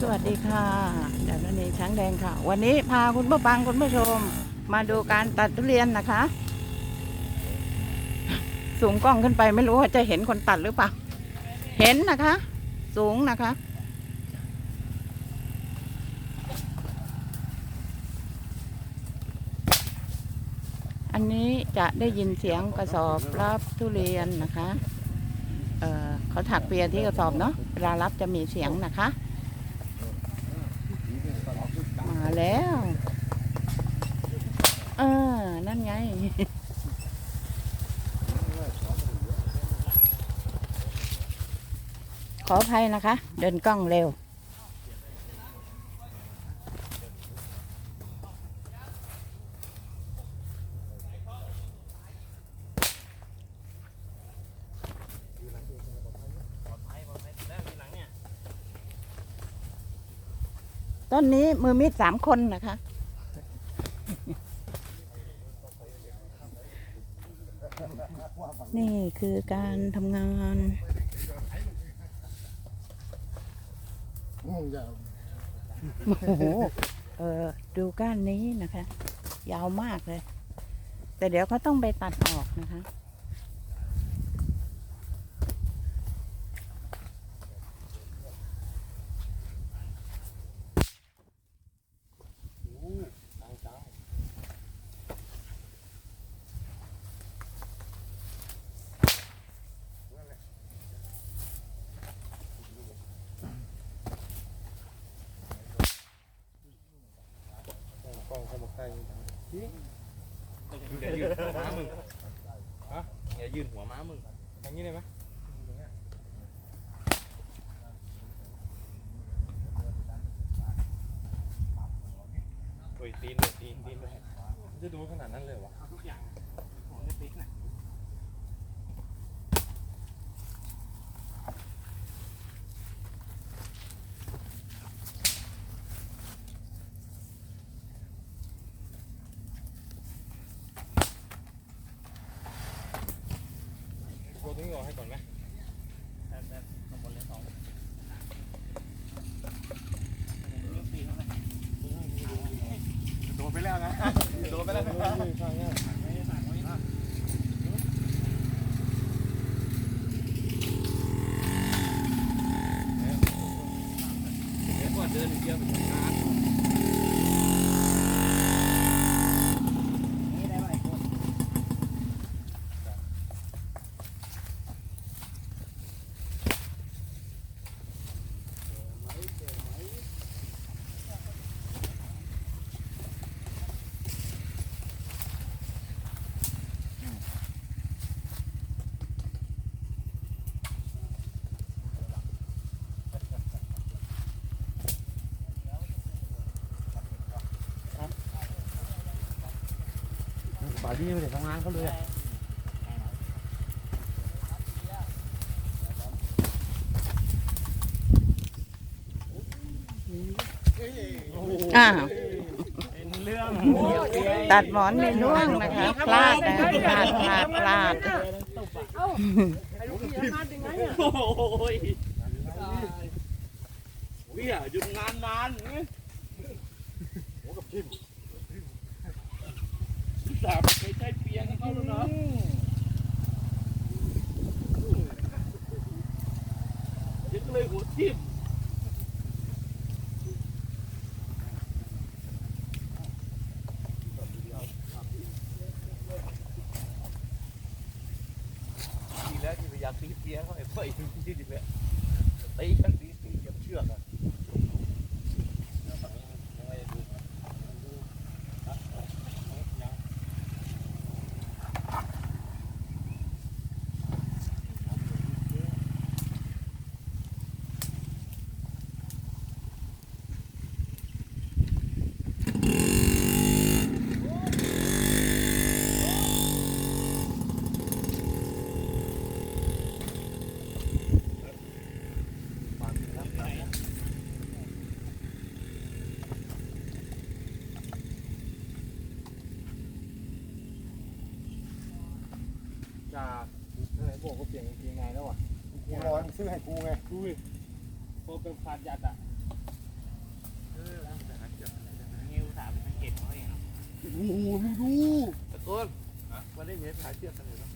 สวัสดีค่ะดาวนันเองช้างแดงค่ะ วันนี้พาคุณผู้ฟังคุณผู้ชม มาดูการตัดทุเรียนนะคะ สูงกล้องขึ้นไปไม่รู้ว่าจะเห็นคนตัดหรือเปล่า เห็นนะคะ สูงนะคะ อันนี้จะได้ยินเสียงกระสอบรับทุเรียนนะคะ เอ่อเขาถักเปียที่กระสอบเนาะเวลารับจะมีเสียงนะคะ มาแล้วเออนั่นไงขออภัยนะคะ เดินกล้องเร็ว ต้นนี้มือมีดสามคนนะคะ นี่คือการทำงานโอ้โหเออดูก้านนี้นะคะ ยาวมากเลย แต่เดี๋ยวเขาต้องไปตัดออกนะคะ องเข้ามาใกล้อย่ายืนหัวม้ามึงฮะอย่ายืนหัวม้ามึงอย่างนี้ได้ไหมโอ้ยตีนเลยตีนตีนเลยจะดูขนาดนั้นเลยวะ ออกให้ก่อนไหมโดนไปแล้วนะโดนไปแล้วนะเดี๋ยวก่อนเดินเดียวไป ป่าดีไม่ได้ทำงานเขาเลยอะอ้าวเป็นเรื่องตัดหมอนไม่ร่วงนะคะพลาดนะพลาดพลาดพลาดโอ้ยวิ่งหยุดงานนาน สามไม่ใช่เปียงเขาแล้วเนาะยังเลยหัวทิ่มทีแล้วที่พยายามตีเสียงเขาไอ้เพื่อนที่ดิเลยตีกันตีตีกับเชือกอะ จ่าไหนบอกก็เปลี่ยนกางเกงไงแล้วอะกูรอซื้อให้กูไงดูดิตัวเป็นขาดยัดอะเออแต่หาเกี่ยวอะไรได้ไหมนิ้วถามสังเกตเขาเองครับโอ้โหมึงดูตะโกนวันนี้เห็นหาเชือกกันเลยเนาะ